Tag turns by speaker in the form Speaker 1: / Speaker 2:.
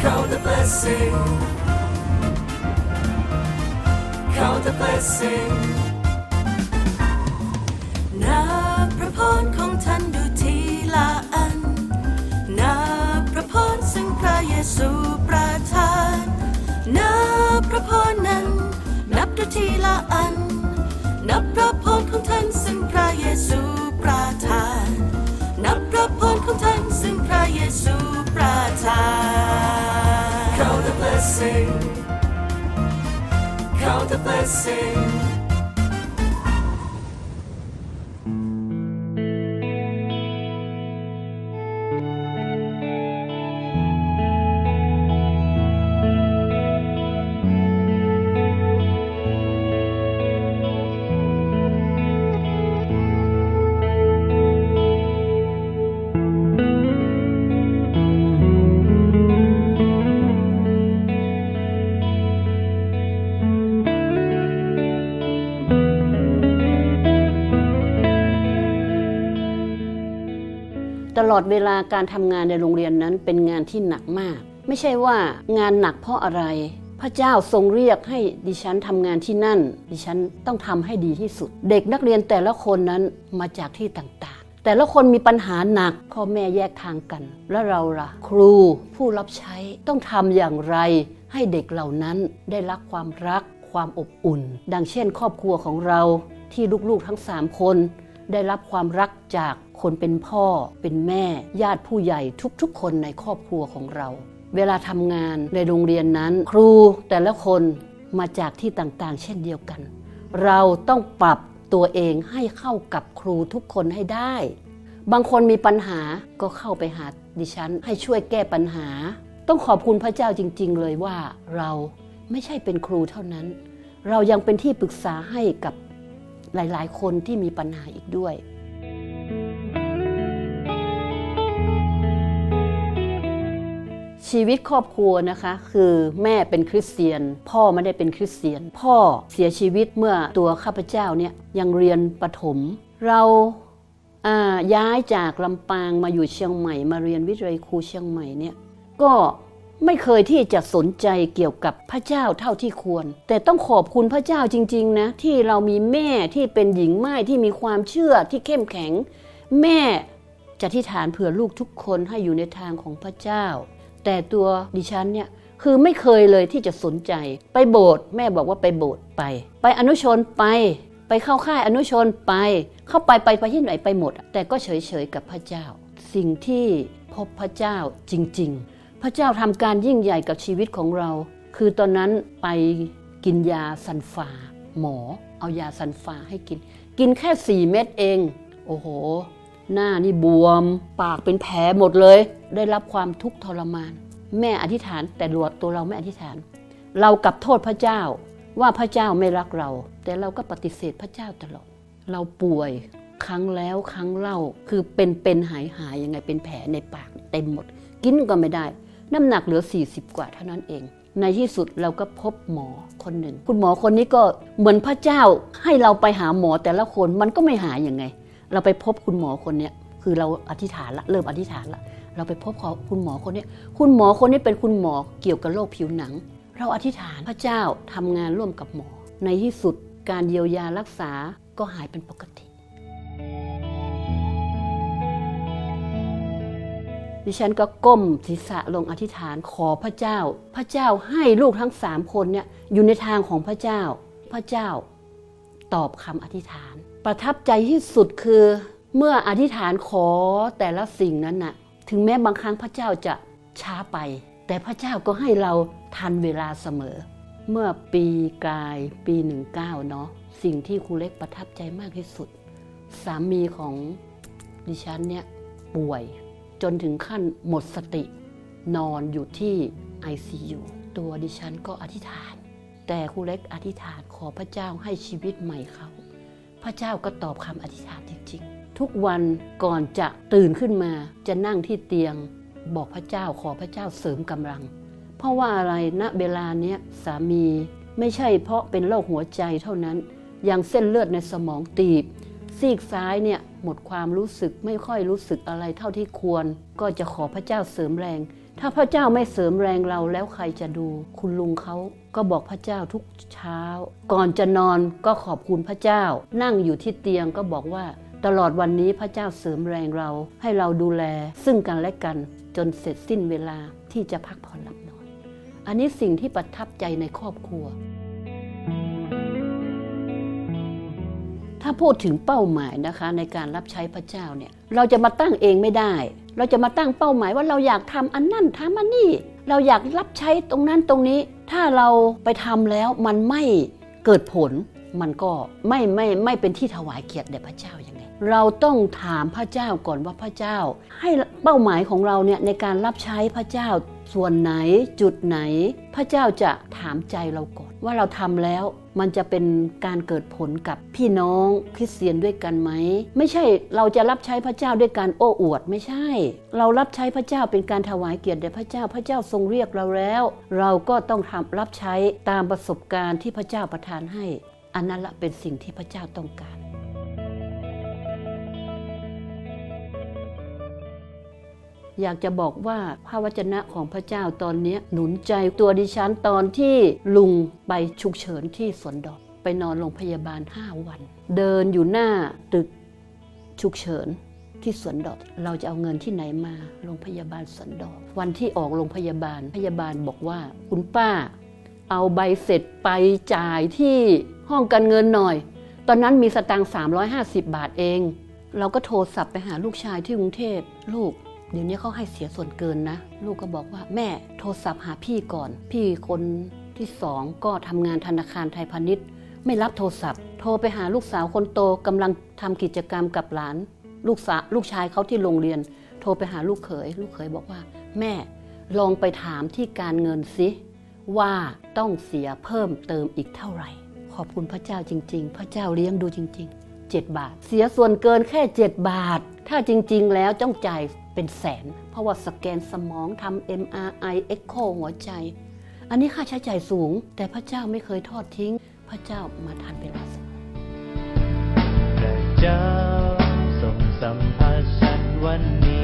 Speaker 1: Count the blessing. Count the blessing. นับพระพรของท่านดูทีละอันนับพระพรซึ่งพระเยซูประทานนับพระพรนั้นนับดูทีละอัน blessing. Count the blessing
Speaker 2: ลอดเวลาการทำงานในโรงเรียนนั้นเป็นงานที่หนักมาก ไม่ใช่ว่างานหนักเพราะอะไร พระเจ้าทรงเรียกให้ดิฉันทำงานที่นั่น ดิฉันต้องทำให้ดีที่สุด เด็กนักเรียนแต่ละคนนั้นมาจากที่ต่างๆแต่ละคนมีปัญหาหนักพ่อแม่แยกทางกัน แล้วเราล่ะ ครูผู้รับใช้ต้องทำอย่างไร ให้เด็กเหล่านั้นได้รับความรัก ความอบอุ่น ดังเช่น ครอบครัวของเราที่ลูกๆทั้งสามคน ได้รับความรักจาก คนเป็นพ่อ เป็นแม่ ญาติผู้ใหญ่ทุกๆ คนในครอบครัวของเรา เวลาทำงานในโรงเรียนนั้น ครูแต่ละคนมาจากที่ต่างๆ เช่นเดียวกัน เราต้องปรับตัวเองให้เข้ากับครูทุกคนให้ได้ บางคนมีปัญหาก็เข้าไปหาดิฉัน ให้ช่วยแก้ปัญหา ต้องขอบคุณพระเจ้าจริง ๆ เลยว่าเราไม่ใช่เป็นครูเท่านั้น เรายังเป็นที่ปรึกษาให้กับหลาย ๆ คนที่มีปัญหาอีกด้วย ชีวิตครอบครัวนะคะ คือแม่เป็นคริสเตียน พ่อไม่ได้เป็นคริสเตียน พ่อเสียชีวิตเมื่อตัวข้าพเจ้าเนี่ยยังเรียนประถม เราอ่าย้ายจากลำปางมาอยู่เชียงใหม่ มาเรียนวิทยาลัยครูเชียงใหม่เนี่ยก็ไม่เคยที่จะสนใจเกี่ยวกับพระเจ้าเท่าที่ควร แต่ต้องขอบคุณพระเจ้าจริง ๆนะที่เรามีแม่ที่เป็นหญิงไม้ที่มีความเชื่อที่เข้มแข็ง แม่จะที่ฐานเผื่อลูกทุกคนให้อยู่ในทางของพระเจ้า แต่ตัวดิฉันเนี่ยคือไม่เคยเลยที่จะสนใจ ไปโบสถ์แม่บอกว่าไปโบสถ์ไป ไปอนุชนไป ไปเข้าค่ายอนุชนไป เข้าไปไปไปที่ไหนไปหมด แต่ก็เฉยๆกับพระเจ้า สิ่งที่พบพระเจ้าจริง ๆ พระเจ้าทำการยิ่งใหญ่กับชีวิตของเรา คือตอนนั้นไปกินยาซันฟา หมอ เอายาซันฟาให้กิน กินแค่4เม็ดเอง โอ้โห หน้านี่บวม ปากเป็นแผลหมดเลย ได้รับความทุกข์ทรมาน แม่อธิษฐานแต่หลวงตัวเราไม่อธิษฐาน เรากลับโทษพระเจ้าว่าพระเจ้าไม่รักเรา แต่เราก็ปฏิเสธพระเจ้าตลอด เราป่วยครั้งแล้วครั้งเล่าคือเป็นเป็นหายหายยังไงเป็นแผลในปากเต็มหมด กินก็ไม่ได้ น้ำหนักเหลือ 40 กว่าเท่านั้นเอง ในที่สุดเราก็พบหมอคนหนึ่ง คุณหมอคนนี้ก็เหมือนพระเจ้าให้เราไปหาหมอแต่ละคนมันก็ไม่หายยังไง เราไปพบคุณหมอคนเนี้ยคือเราอธิษฐานละเริ่มอธิษฐานละเราไปพบขาคุณหมอคนนี้คุณหมอคนนี้เป็นคุณหมอเกี่ยวกับโรคผิวหนัง เราอธิษฐานพระเจ้าทำงานร่วมกับหมอ ในที่สุดการเยียวยารักษาก็หายเป็นปกติ ดิฉันก็ก้มศีรษะลงอธิษฐานขอพระเจ้า พระเจ้าให้ลูกทั้งสามคนเนี่ยอยู่ในทางของพระเจ้า พระเจ้าตอบคำอธิษฐาน ประทับใจที่สุดคือเมื่ออธิษฐานขอแต่ละสิ่งนั้นน่ะ ถึงแม้บางครั้งพระเจ้าจะช้าไป แต่พระเจ้าก็ให้เราทันเวลาเสมอ เมื่อปีกลายปีหนึ่งเก้าเนาะสิ่งที่ครูเล็กประทับใจมากที่สุด สามีของดิฉันเนี่ยป่วยจนถึงขั้นหมดสติ นอนอยู่ที่ ICU ตัวดิฉันก็อธิษฐาน แต่ครูเล็กอธิษฐานขอพระเจ้าให้ชีวิตใหม่เขา พระเจ้าก็ตอบคำอธิษฐานจริงๆ ทุกวันก่อนจะตื่นขึ้นมาจะนั่งที่เตียง บอกพระเจ้าขอพระเจ้าเสริมกำลัง เพราะว่าอะไรณเวลาเนี้ยสามีไม่ใช่เพราะเป็นโรคหัวใจเท่านั้น ยังเส้นเลือดในสมองตีบ ซีกซ้ายเนี่ยหมดความรู้สึกไม่ค่อยรู้สึกอะไรเท่าที่ควร ก็จะขอพระเจ้าเสริมแรง ถ้าพระเจ้าไม่เสริมแรงเราแล้วใครจะดู คุณลุงเขาก็บอกพระเจ้าทุกเช้า ก่อนจะนอนก็ขอบคุณพระเจ้า นั่งอยู่ที่เตียงก็บอกว่า ตลอดวันนี้พระเจ้าเสริมแรงเรา ให้เราดูแล ซึ่งกันและกันจนเสร็จสิ้นเวลาที่จะพักผ่อนหลับนอน อันนี้สิ่งที่ประทับใจในครอบครัว ถ้าพูดถึงเป้าหมายนะคะในการรับใช้พระเจ้าเนี่ยเราจะมาตั้งเองไม่ได้ เราจะมาตั้งเป้าหมายว่าเราอยากทำอันนั่นทำอันนี้ เราอยากรับใช้ตรงนั้นตรงนี้ ถ้าเราไปทำแล้วมันไม่เกิดผล มันก็ไม่ไม่ไม่เป็นที่ถวายเกียรติแด่พระเจ้าอย่างไงเราต้องถามพระเจ้าก่อนว่าพระเจ้า ให้เป้าหมายของเราเนี่ยในการรับใช้พระเจ้า ส่วนไหนจุดไหน พระเจ้าจะถามใจเราก่อน ว่าเราทำแล้วมันจะเป็นการเกิดผลกับพี่น้องคริสเตียนด้วยกันไหม ไม่ใช่เราจะรับใช้พระเจ้าด้วยการโอ้อวดไม่ใช่ เรารับใช้พระเจ้าเป็นการถวายเกียรติแด่พระเจ้าพระเจ้าทรงเรียกเราแล้ว เราก็ต้องทำรับใช้ตามประสบการณ์ที่พระเจ้าประทานให้ อันนั้นละเป็นสิ่งที่พระเจ้าต้องการ อยากจะบอกว่าพระวจนะของพระเจ้าตอนนี้หนุนใจตัวดิฉันตอนที่ลุงไปฉุกเฉินที่สวนดอก ไปนอนโรงพยาบาล 5 วัน เดินอยู่หน้าตึกฉุกเฉินที่สวนดอก เราจะเอาเงินที่ไหนมาโรงพยาบาลสวนดอก วันที่ออกโรงพยาบาลพยาบาลบอกว่า คุณป้า เอาใบเสร็จไปจ่ายที่ห้องการเงินหน่อย ตอนนั้นมีสตางค์350 บาทเอง เราก็โทรศัพท์ไปหาลูกชายที่กรุงเทพลูก เดี๋ยวนี้เขาให้เสียส่วนเกินนะ ลูกก็บอกว่าแม่โทรศัพท์หาพี่ก่อน พี่คนที่สองก็ทำงานธนาคารไทยพาณิชย์ ไม่รับโทรศัพท์ โทรไปหาลูกสาวคนโตกำลังทำกิจกรรมกับหลาน ลูกสาวลูกชายเขาที่โรงเรียน โทรไปหาลูกเขย ลูกเขยบอกว่า แม่ลองไปถามที่การเงินสิว่าต้องเสียเพิ่มเติมอีกเท่าไหร่ ขอบคุณพระเจ้าจริง ๆ พระเจ้าเลี้ยงดูจริง ๆ 7 บาท เสียส่วนเกินแค่ 7 บาท ถ้าจริง ๆ แล้วต้องจ่าย เป็นแสน เพราะว่าสแกนสมองทำ MRI Echo หัวใจ อันนี้ค่าใช้จ่ายสูง แต่พระเจ้าไม่เคยทอดทิ้ง พระเจ้ามาทันเวลาเสมอ
Speaker 3: พระเจ้าทรงสัมผัสฉันวันนี้